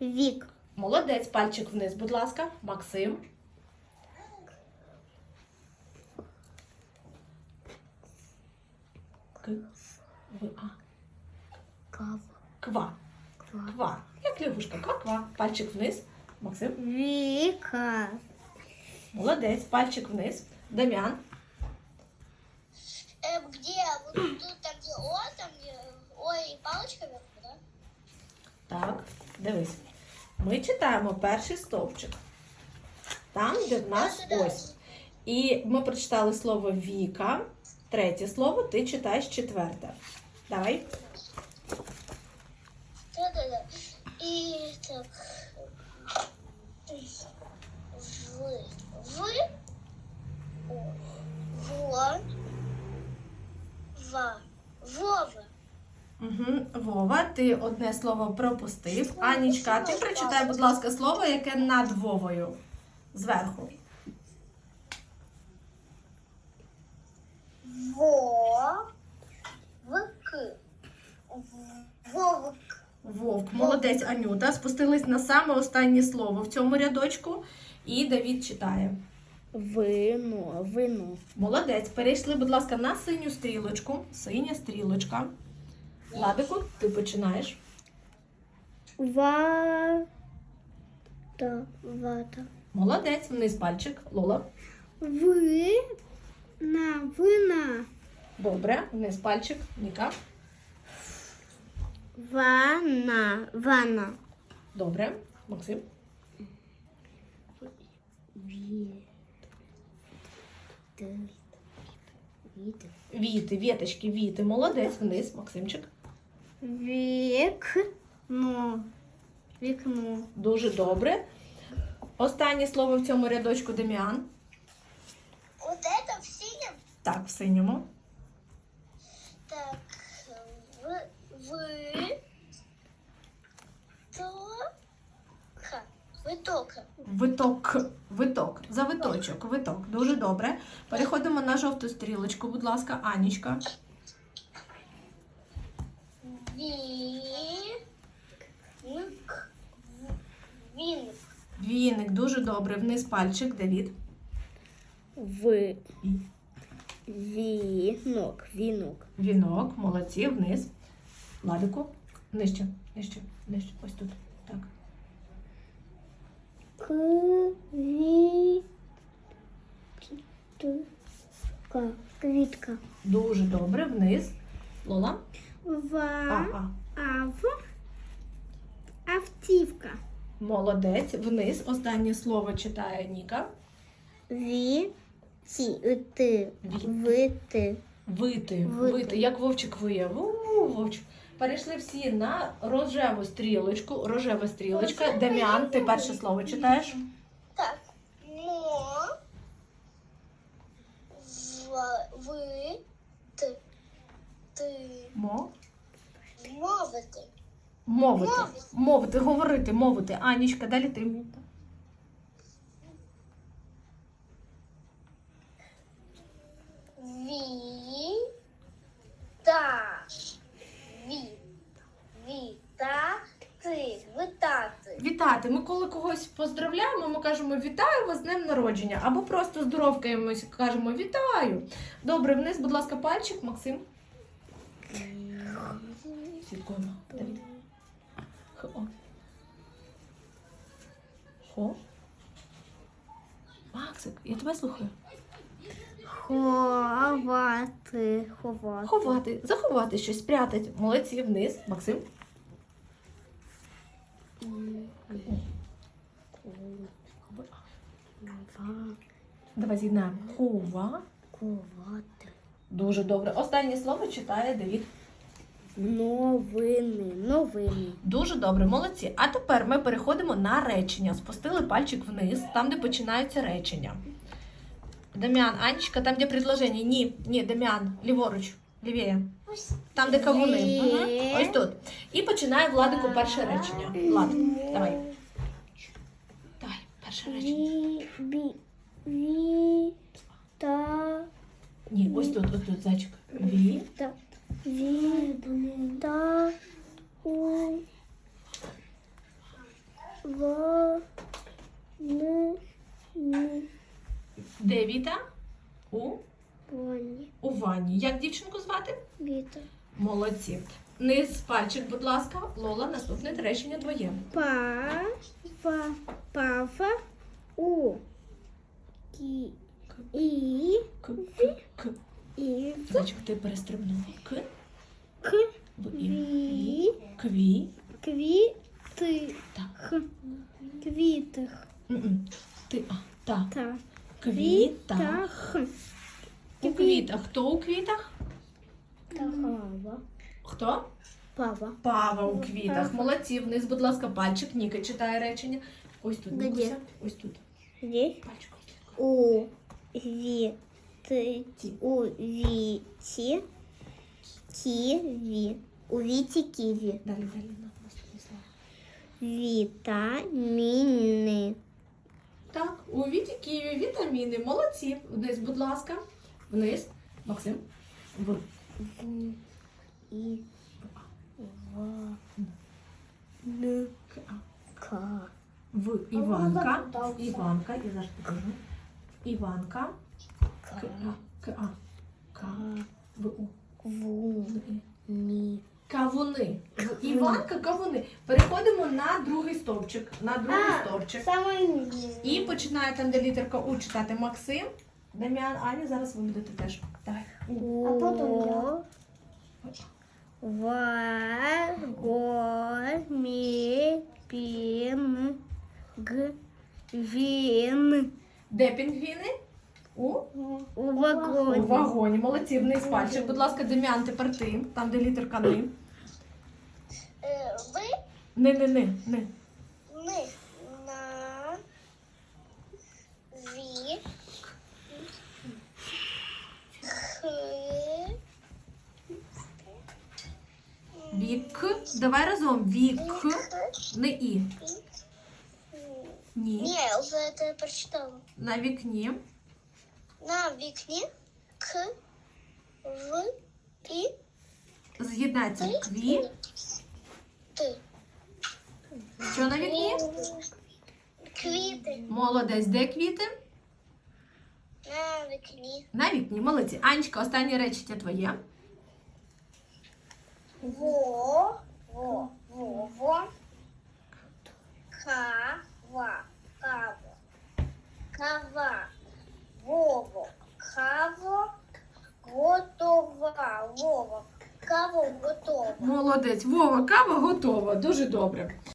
Вік. Молодець, пальчик вниз, будь ласка. Максим. К. В. А. Кава. Ква. Ква. Ква. Як лягушка. Ква, ква. Пальчик вниз. Максим. Віка. Молодець. Пальчик вниз. Дам'ян. Эм, где? Вот тут, там, где О, там, где Ой, и палочка вверху, да? Так, дивись. Ми читаємо перший стовпчик. Там, де в нас ось. І ми прочитали слово Віка. Третє слово, ти читаєш четверте. Давай. Да-да-да. Так. Вы. Вы. О. Во. Ва. Вова. Угу. Вова, ти одне слово пропустив. Анічка, ти прочитай, будь ласка, слово, яке над Вовою. Зверху. Во. Вк. Вовк. Вовк, молодець Анюта. Спустились на саме останнє слово в цьому рядочку. І Давід читає. Вино. Вино. Молодець. Перейшли, будь ласка, на синю стрілочку. Синя стрілочка. Ладику, ти починаєш. Вата. Вата. Молодець, вниз пальчик. Лола. Ви. На. Вина. Добре, вниз пальчик. Ніка. Вана. Вана. Добре. Максим. Ві. Віти. Віти, віточки, віти. Молодець, вниз, Максимчик. Вікно. Вікно. Дуже добре. Останнє слово в цьому рядочку Деміан. Вот это в синем. Так, в синьому. Так. В. Вы. То. Витока. Виток. Виток. За виточок. Виток. Дуже добре. Переходимо на жовту стрілочку, будь ласка, Анічка. Ви. Ник. Віник. Віник, дуже добре. Вниз пальчик, Давід. Ви. Вінок. Вінок. Вінок, молодці, вниз. Ладику. Нижче, нижче, нижче. Ось тут. Так. Квітка. Квітка. Дуже добре. Вниз. Лола. А, Ва. а. Ав. Автівка. Молодець. Вниз. Останнє слово читає Ніка. Ві. Ті. Ти. Вити. Вити, Вити. як вовчик виє. У, вовчик. Перейшли всі на рожеву стрілочку. Рожева стрілочка. Дем'ян, ти перше слово читаєш? Так. Мо. В. Ви. Ти. Ти. Мо. Мовити. Мовити. Мовити. Мовити, говорити, мовити. Анічка, далі ти. Ві. Та. Ві. Віта. Ти. Витати. Вітати. Ми коли когось поздравляємо, ми кажемо вітаю вас з днем народження. Або просто здоровкаємось, кажемо вітаю. Добре, вниз, будь ласка, пальчик, Максим. Слідкуємо. Давід. Хо. Хо. Максик, я тебе слухаю. Ховати. Ховати. Ховати, заховати щось, спрятати. Молодці, вниз. Максим. Давай з'єднаємо. Хова. Ховати. Дуже добре. Останнє слово читає Давід. Новини. Новини. Дуже добре, молодці. А тепер ми переходимо на речення. Спустили пальчик вниз, там, де починаються речення. Дем'ян, Анечка, там, де предложення. Ні, ні, Дем'ян, ліворуч, лівіє. Там, де кавуни. Угу. Ось тут. І починає Владику перше речення. Влад, давай. Давай, перше речення. Ві. Ві. Та. Ні, ось тут, ось тут, зайчик. Ві. Та. Ві. Та. У. Ни. Де Віта? У, Воні. у ванні. Як дівчинку звати? Віта. Молодці. Низ пальчик, будь ласка. Лола, наступне речення твоє. Па. Фа. Пафа. У. Кі. І. І. Зайчик, ти перестрибнула. К, К. Ві. Кві. Квіти. Так. Квітих. Ти, а, так. Та. Квітах. У квітах. Хто у квітах? Тагава. Хто? Пава. Пава у квітах. Молодці. Вниз, будь ласка, пальчик. Ніка читає речення. Ось тут. Ось тут. Здесь Пальчиком. у віти. У віті. Ківі. У віті ківі. Далі, далі. На наступне слово. Вітаміни. Так, у Віті Києві вітаміни. Молодці. Вниз, будь ласка. Вниз. Максим. В. В. І. В. Н. К. В. Іванка. Іванка. Іванка. К. А. К. А. К. В. У. В. В. Кавуни. Іванка, кавуни. Переходимо на другий стовпчик. На другий стовпчик. Саме І починає там, де літерка У читати Максим. Дем'ян, Аня, зараз ви будете теж. Давай. А потім я. Вагомі Г. Він. Де пінгвіни? У. У У вагоні. вагоні. Молодці, вниз пальчик. Будь ласка, Дем'ян, тепер ти. Там, де літерка Ни. Е, Ви Не, не, не, не. ми на ві х Вік. Давай разом. Вік. Не і. Ні. Ні, вже це прочитала. На вікні. На вікні к в і З'єднається кві. ти. Що на вікні? Квіти Молодець. Де квіти? на вікні. На вікні. Молодці. Анечка, останнє речення твоє. Во, во, во, во. Кава, кава. Кава. Вово. Каво. Готова. Вова. Каво готова. Молодець. Вова, кава готова. Дуже добре.